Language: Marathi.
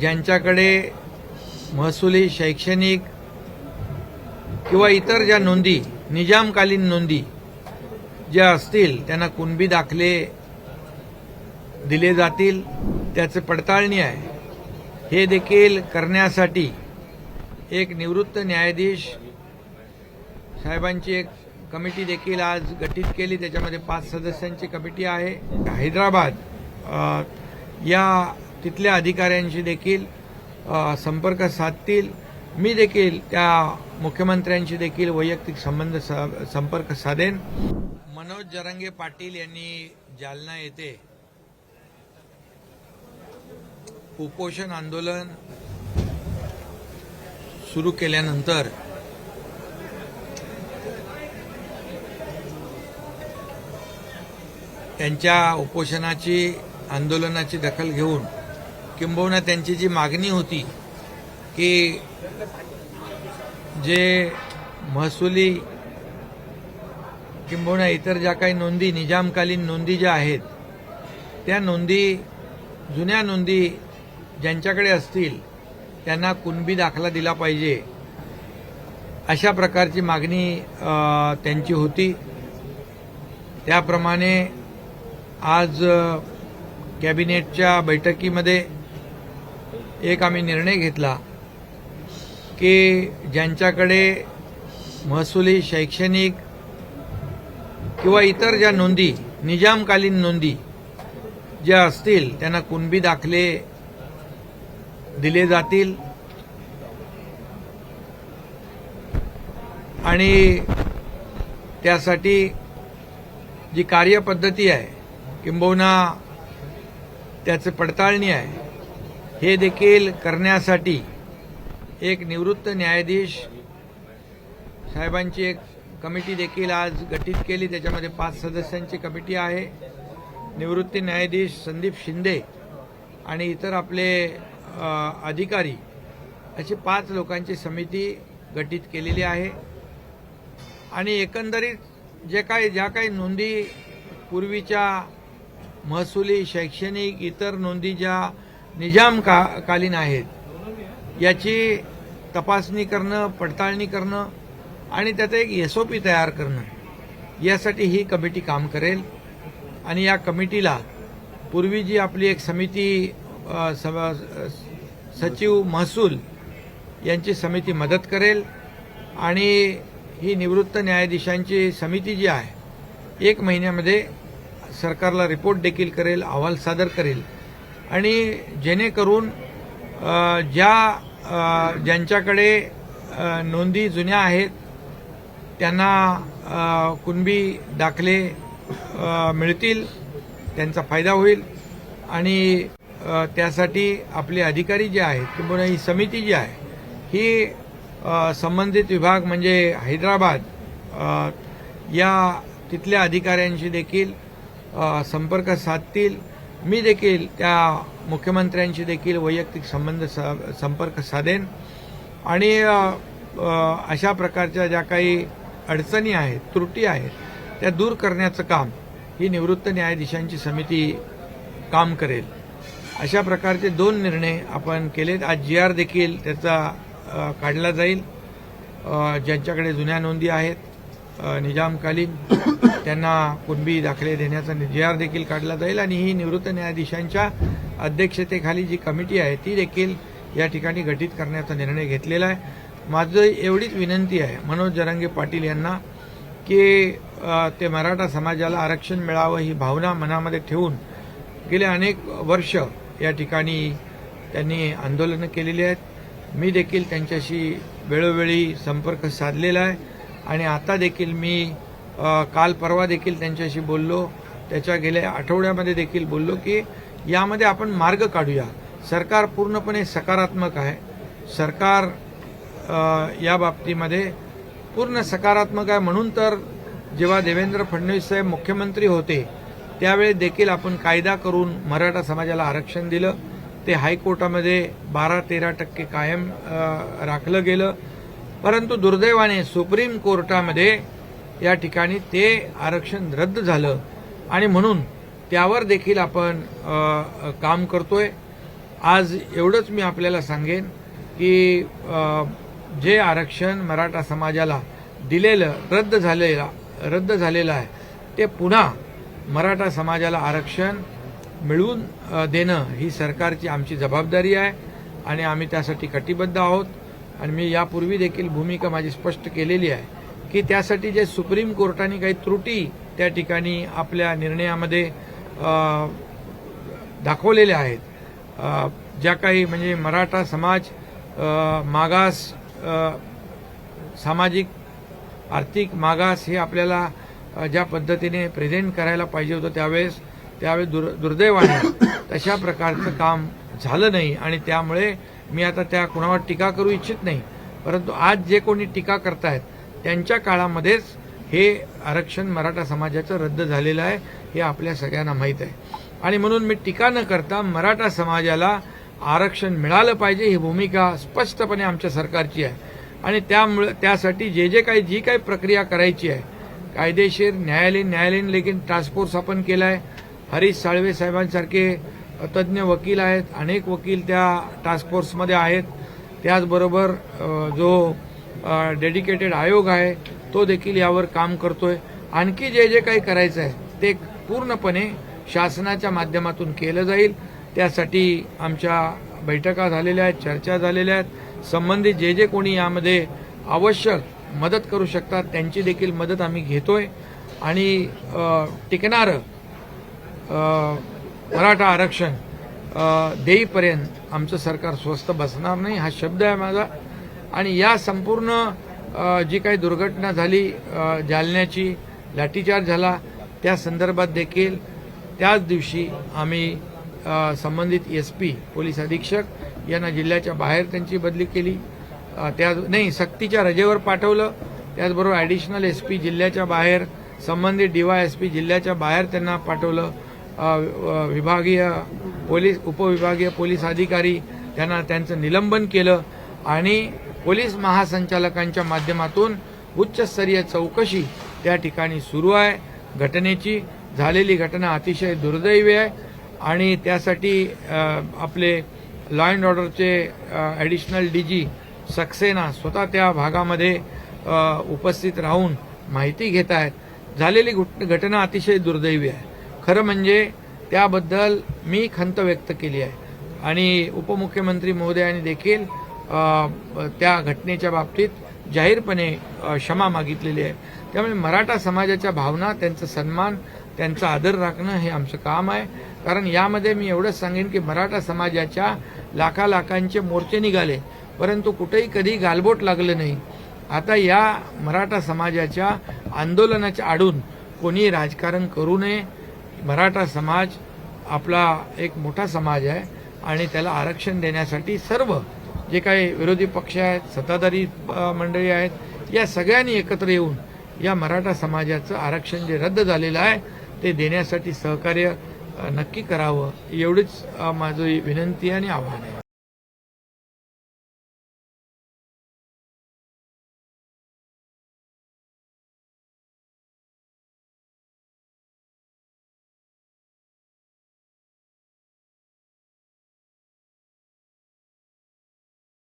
ज्यांच्याकडे महसुली शैक्षणिक किंवा इतर ज्या नोंदी निजामकालीन नोंदी ज्या असतील त्यांना कुणबी दाखले दिले जातील त्याचे पडताळणी आहे. हे देखील करण्यासाठी एक निवृत्त न्यायाधीश साहेबांची एक कमिटी देखील आज गठीत केली. त्याच्यामध्ये पाच सदस्यांची कमिटी आहे. हैदराबाद या तिथल्या अधिकाऱ्यांशी देखील संपर्क साधतील. मी देखील त्या मुख्यमंत्र्यांशी देखील वैयक्तिक संबंध सा- संपर्क साधेन. मनोज जरांगे पाटील यांनी जालना येथे उपोषण आंदोलन सुरू केल्यानंतर त्यांच्या उपोषणाची आंदोलनाची दखल घेऊन किंबहुना त्यांची जी मागणी होती की जे महसुली किंबहुना इतर ज्या काही नोंदी निजामकालीन नोंदी ज्या आहेत त्या नोंदी जुन्या नोंदी ज्यांच्याकडे असतील त्यांना कुणबी दाखला दिला पाहिजे. अशा प्रकारची मागणी त्यांची होती. त्याप्रमाणे आज कॅबिनेटच्या बैठकीमध्ये एक आम्ही निर्णय घेतला की ज्यांच्याकडे महसुली शैक्षणिक किंवा इतर ज्या नोंदी निजामकालीन नोंदी ज्या असतील त्यांना कुणबी दाखले दिले जातील. आणि त्यासाठी जी कार्यपद्धती आहे किंबहुना त्याचे पडताळणी आहे हे देखील करण्यासाठी एक निवृत्त न्यायाधीश साहेबांची एक कमिटी देखील आज गठीत केली. त्याच्यामध्ये पाच सदस्यांची कमिटी आहे. निवृत्त न्यायाधीश संदीप शिंदे आणि इतर आपले अधिकारी अशी पाच लोकांची समिती गठीत केलेली आहे. आणि एकंदरीत जे काही ज्या काही नोंदी पूर्वीच्या महसुली शैक्षणिक इतर नोंदी ज्या निजाम का कालीन आहेत. याची तपासणी करणं पडताळणी करणं आणि त्याचं एक एस ओ पी तयार करणं यासाठी ही कमिटी काम करेल. आणि या कमिटीला पूर्वी जी आपली एक समिती सचिव महसूल यांची समिती मदत करेल आणि ही निवृत्त न्यायाधीशांची समिती जी आहे एक महिन्यामध्ये सरकारला रिपोर्ट देखील करेल अहवाल सादर करेल. आणि जेणेकरून ज्या ज्यांच्याकडे नोंदी जुन्या आहेत त्यांना कुणबी दाखले मिळतील त्यांचा फायदा होईल. आणि त्यासाठी आपले अधिकारी जे आहेत किंवा ही समिती जी आहे ही संबंधित विभाग म्हणजे हैदराबाद या तिथल्या अधिकाऱ्यांशी देखील संपर्क साधतील. मी देखील त्या मुख्यमंत्र्यांशी देखील वैयक्तिक संबंध सा- संपर्क साधेन. आणि अशा प्रकारच्या ज्या काही अडचणी आहेत त्रुटी आहेत त्या दूर करण्याचं काम ही निवृत्त न्यायाधीशांची समिती काम करेल. अशा प्रकारचे दोन निर्णय आपण केलेत. आज जी आर देखील त्याचा काढला जाईल. ज्यांच्याकडे जुन्या नोंदी आहेत निजामकालीन त्यांना कुणबी दाखले देण्याचा जी आर देखील काढला जाईल आणि ही निवृत्त न्यायाधीशांच्या अध्यक्षतेखाली जी कमिटी आहे ती देखील या ठिकाणी गठीत करण्याचा निर्णय घेतलेला आहे. माझं एवढीच विनंती आहे मनोज जरांगे पाटील यांना की ते मराठा समाजाला आरक्षण मिळावं ही भावना मनामध्ये ठेवून गेले अनेक वर्ष या ठिकाणी त्यांनी आंदोलनं केलेली आहेत. मी देखील त्यांच्याशी वेळोवेळी संपर्क साधलेला आहे. आणि आता देखील मी काल परवा देखील त्यांच्याशी बोललो. त्याच्या गेल्या आठवड्यामध्ये देखील बोललो की यामध्ये आपण मार्ग काढूया. सरकार पूर्णपणे सकारात्मक आहे. सरकार या बाबतीमध्ये पूर्ण सकारात्मक आहे. म्हणून तर जेव्हा देवेंद्र फडणवीस साहेब मुख्यमंत्री होते त्यावेळी देखील आपण कायदा करून मराठा समाजाला आरक्षण दिलं. ते हायकोर्टामध्ये बारा तेरा टक्के कायम राखलं गेलं. परंतु दुर्दैवाने सुप्रीम कोर्टामध्ये या ठिकाणी ते आरक्षण रद्द झालं. आणि म्हणून त्यावर देखील आपण काम करतोय. आज एवढंच मी आपल्याला सांगेन की जे आरक्षण मराठा समाजाला दिलेलं रद्द झालेलं रद्द झालेलं आहे ते पुन्हा मराठा समाजाला आरक्षण मिळवून देणं ही सरकारची आमची जबाबदारी आहे. आणि आम्ही त्यासाठी कटिबद्ध आहोत. आणि मी यापूर्वी देखील भूमिका माझी स्पष्ट केलेली आहे की त्यासाठी जे सुप्रीम कोर्टाने काही त्रुटी त्या ठिकाणी आपल्या निर्णयामध्ये दाखवलेल्या आहेत. ज्या काही म्हणजे मराठा समाज मागास सामाजिक आर्थिक मागास हे आपल्याला ज्या पद्धतीने प्रेझेंट करायला पाहिजे होतं त्यावेळेस त्यावेळेस दुर् दुर्दैवाने तशा प्रकारचं काम झालं नाही. आणि त्यामुळे मी आता त्या कुणावर टीका करू इच्छित नाही. परंतु आज जे कोणी टीका करतायत त्यांच्या काळामध्येच हे आरक्षण मराठा समाजाचं रद्द झालेलं आहे हे आपल्या सगळ्यांना माहीत आहे. आणि म्हणून मी टीका न करता मराठा समाजाला आरक्षण मिळालं पाहिजे ही भूमिका स्पष्टपणे आमच्या सरकारची आहे. आणि त्यामुळे त्यासाठी जे जे काही जी काही प्रक्रिया करायची आहे कायदेशीर न्यायालयीन न्यायालयीन लेखीन टास्क फोर्स आपण केला आहे हरीश साळवे साहेबांसारखे तज्ज्ञ वकील आहेत अनेक वकील त्या टास्क फोर्समध्ये आहेत. त्याचबरोबर जो डेडिकेटेड आयोग आहे तो देखील यावर काम करतोय. आणखी जे जे काही करायचं आहे ते पूर्णपणे शासनाच्या माध्यमातून केलं जाईल. त्यासाठी आमच्या बैठका झालेल्या आहेत चर्चा झालेल्या आहेत. संबंधित जे जे कोणी यामध्ये आवश्यक मदत करू शकतात त्यांची देखील मदत आम्ही घेतोय. आणि टिकणारं मराठा आरक्षण देईपर्यंत आमचं सरकार स्वस्त बसणार नाही हा शब्द आहे माझा. आणि या संपूर्ण जी काही दुर्घटना झाली जालन्याची लाठीचार्ज झाला त्या संदर्भात देखील त्याच दिवशी आम्ही संबंधित एस पी पोलीस अधीक्षक यांना जिल्ह्याच्या बाहेर त्यांची बदली केली. त्या नाही सक्तीच्या रजेवर पाठवलं. त्याचबरोबर ॲडिशनल एस पी जिल्ह्याच्या बाहेर संबंधित डीवाय एस पी जिल्ह्याच्या बाहेर त्यांना पाठवलं. विभागीय पोलीस उपविभागीय पोलीस अधिकारी त्यांना त्यांचं निलंबन केलं आणि पोलीस महासंचालकांच्या माध्यमातून उच्चस्तरीय चौकशी त्या ठिकाणी सुरू आहे. घटनेची झालेली घटना अतिशय दुर्दैवी आहे आणि त्यासाठी आपले लॉ अँड ऑर्डरचे ॲडिशनल डी जी सक्सेना स्वतः त्या भागामध्ये उपस्थित राहून माहिती घेत आहेत. झालेली घुट- घटना अतिशय दुर्दैवी आहे. खरं म्हणजे त्याबद्दल मी खंत व्यक्त केली आहे. आणि उपमुख्यमंत्री महोदयांनी देखील त्या घटनेच्या बाबतीत जाहीरपणे क्षमा मागितलेली आहे. त्यामुळे मराठा समाजाच्या भावना त्यांचा सन्मान त्यांचा आदर राखणं हे आमचं काम आहे. कारण यामध्ये मी एवढंच सांगेन की मराठा समाजाच्या लाखा लाखांचे मोर्चे निघाले परंतु कुठेही कधी गालबोट लागलं नाही. आता या मराठा समाजाच्या आंदोलनाच्या आडून कोणी राजकारण करू नये मराठा समाज आपला एक मोठा समाज आहे आणि त्याला आरक्षण देण्यासाठी सर्व जे काही विरोधी पक्ष आहेत सत्ताधारी मंडळी आहेत या सगळ्यांनी एकत्र येऊन या मराठा समाजाचं आरक्षण जे रद्द झालेलं आहे ते देण्यासाठी सहकार्य नक्की करावं एवढीच माझी विनंती आणि आव्हान आहे.